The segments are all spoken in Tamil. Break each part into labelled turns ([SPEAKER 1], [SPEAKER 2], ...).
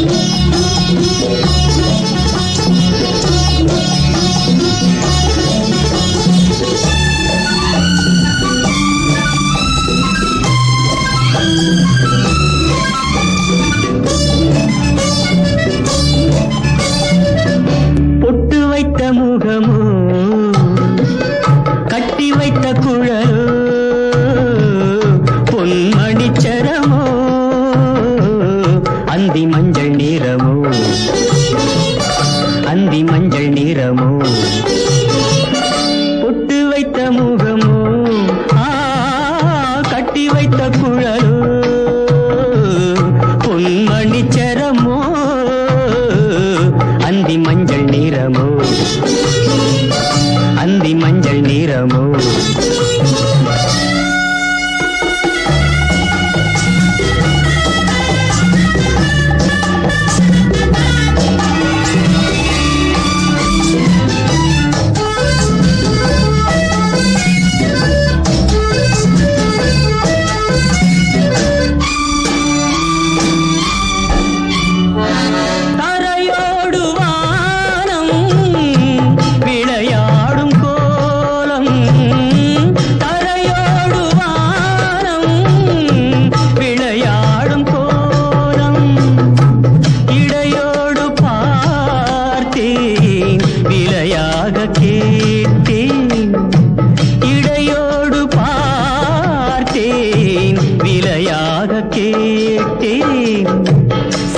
[SPEAKER 1] பொட்டு நேரமோ? பொட்டு வைத்த முகமோ? கட்டி வைத்த குழலோ? பொன்மணி சரமோ? அந்தி மஞ்சள் நிறமோ அந்தி மஞ்சள் நிறமோ கேட்டேன். இடையோடு பார்த்தேன். விலையாக கேட்டேன்.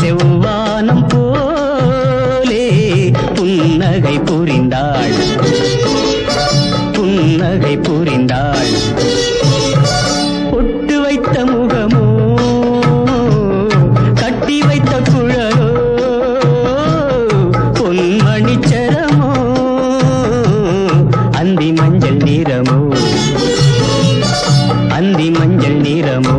[SPEAKER 1] செவ்வானம் போலே புன்னகை புரிந்தாள். புன்னகை புரிந்தாள். பொட்டு வைத்த முகமோ கட்டி வைத்த குழல் அந்தி மஞ்சள் நிறமோ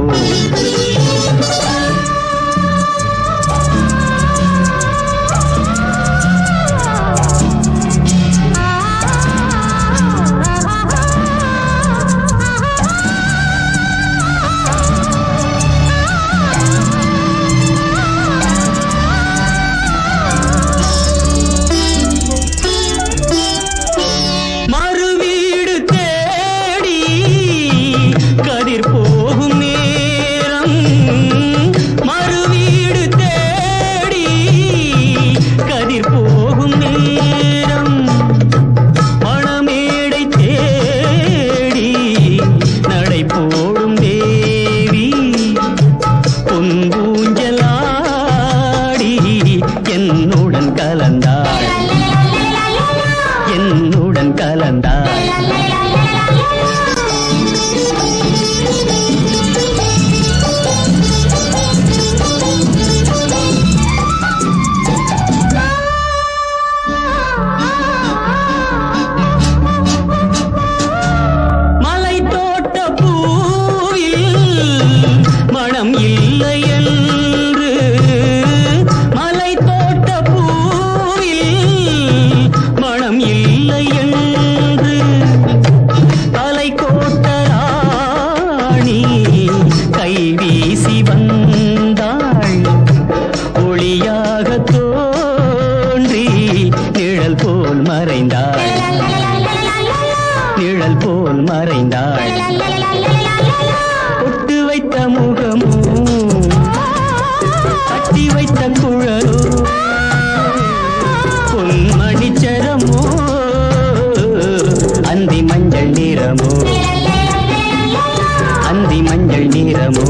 [SPEAKER 1] 简单。நிழல் போல் மறைந்தாள். பொட்டு வைத்த முகமும் கட்டி வைத்த குழலும் பொன்மணி சரமோ அந்தி மஞ்சள் நிறமோ அந்தி மஞ்சள் நிறமோ.